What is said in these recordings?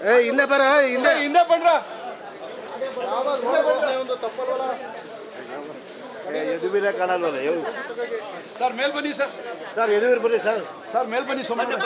ಏ ಹಿಂದೆ ಬರ ಹಿಂದೆ. ಹಿಂದೆ ಬಂದ್ರ ಎದುಬಿರ ಕಾಣಲ್ವಲ್ಲ ಸರ್ ಮೇಲ್ ಬನ್ನಿ ಸರ್. ಸರ್ ಎದುವಿರ್ ಬನ್ನಿ ಸರ್. ಸರ್ ಮೇಲ್ ಬನ್ನಿ ಸುಮ್ಮನೆ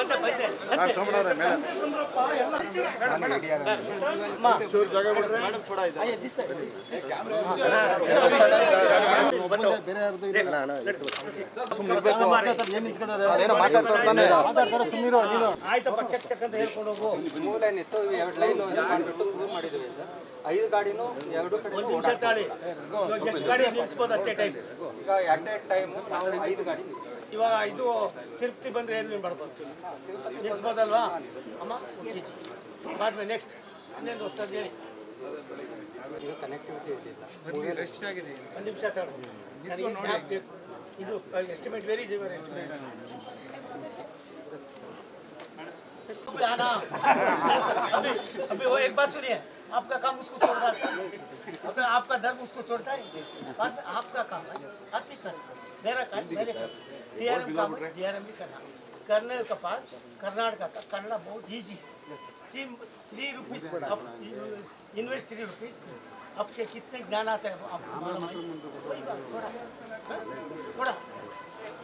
ಚೆಕ್ ಚೆಕ್ ಅಂತ ಹೇಳ್ಕೊಂಡು ಹೋಗು. ಮೂವ್ ಇತ್ತು ಎರಡು ಲೈನ್ ಮಾಡಿಬಿಟ್ಟು ಪ್ರೂವ್ ಮಾಡಿದ್ವಿ ಸರ್. ಐದು ಗಾಡಿನೂ ಎರಡು ಕಡೆ ಒಂದು ನಿಮಿಷ ತಾಳಿ. ಇವಾಗ ಎಷ್ಟು ಗಾಡಿ ನಿಲ್ಲಿಸ್ಬೋದು ಅಷ್ಟೇ ಟೈಮ್ ಈಗ ಅಟ್ ಎ ಟೈಮ್ ನಾವು ಐದು ಗಾಡಿ ಇವಾಗ ಇದು ತಿರುಪತಿ ಬಂದ್ರೆ ಏನು ಮಾಡ್ಬೋದು ನಿಲ್ಲಿಸ್ಬೋದಲ್ವಾ ಅಮ್ಮ ಒಂದು ಕೆ ಜಿ ಬಾದ್ಮೇಲೆ ನೆಕ್ಸ್ಟ್ ಇನ್ನೇನು ಹೊಸದು ಹೇಳಿ ಇದು ಕನೆಕ್ಟಿವಿಟಿ ಇರಲಿಲ್ಲ ರಶ್ ಆಗಿದೆ ಒಂದು ನಿಮಿಷ ತಾಳು ನನಗೆ ಮ್ಯಾಪ್ ಬೇಕು ಇದು ಎಸ್ಟಿಮೇಟ್ ವೆರಿ ಎಸ್ಟಿಮೇಟ್ गाना अभी अभी वो एक बात सुनिए आपका काम उसको छोड़ता है उसका आपका धर्म उसको छोड़ता है में आपका काम है आप ही कर मेरा काम मेरे काम डीआरएम काम डीआरएम भी करना करने का पास कर्नाटक का कन्नड़ा बहुत ईजी है three three rupees invest three rupees आपके कितने ज्ञान आता है आपको है थोड़ा हाँ? थोड़ा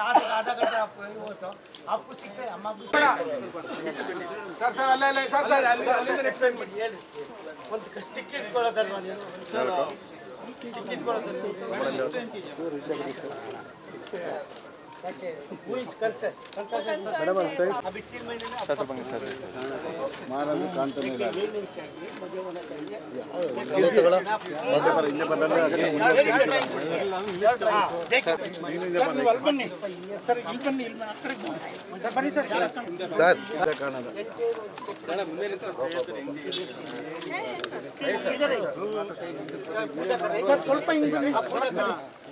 ಆಧ ಗಂಟೆ ಇವತ್ತು ಅಪ್ಪು ಸಿಕ್ತೆ ಅಮ್ಮ ಸರ್ ಸರ್ ಅಲ್ಲ ಸರ್ ಸರ್ ಅಲ್ಲಿ ಮಾಡಿ ಒಂದು ಸ್ಟಿಕ್ ಇಟ್ಕೊಳ್ಳೋದಲ್ವಾ ನೀನು ಕಾಣ್ತಾನೆ ಇಲ್ಲ ಹಿಂದೆ ಬನ್ನಿ ಸರ್ ಸರ್ ಸ್ವಲ್ಪ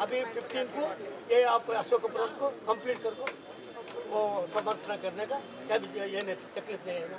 अभी फिफ्टीन को ये आप अशोक पुरम को कंप्लीट कर दो, वो समर्पण करने का, क्या ये नहीं तकलीफ़ नहीं है ना।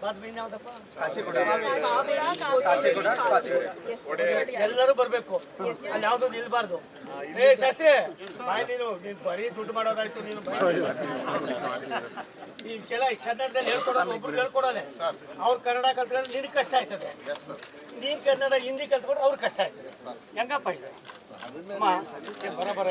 ಎಲ್ಲರೂ ಬರ್ಬೇಕು. ಅಲ್ಲಿ ಯಾವ್ದು ನಿಲ್ಬಾರ್ದು. ಏ, ಶಾಸ್ತ್ರಿ, ಬಾಯ್ ನೀನು. ನೀನು ಬರೀ ದುಡ್ಡು ಮಾಡೋದಾಯ್ತು, ನೀನು ಈ ಕೆಲ ಕನ್ನಡದಲ್ಲಿ ಹೇಳ್ಕೊಡೋದು ಒಬ್ರು ಹೇಳ್ಕೊಡೋದೆ. ಅವ್ರು ಕನ್ನಡ ಕಲ್ತ್ಕೊಂಡ್ರೆ ನಿನ್ ಕಷ್ಟ ಆಯ್ತದೆ. ನೀನ್ ಕನ್ನಡ, ಹಿಂದಿ ಕಲ್ತ್ಕೊಂಡು ಅವ್ರ ಕಷ್ಟ ಆಯ್ತದೆ. ಹೆಂಗಪ್ಪ ಇದು? ಬರ ಬರ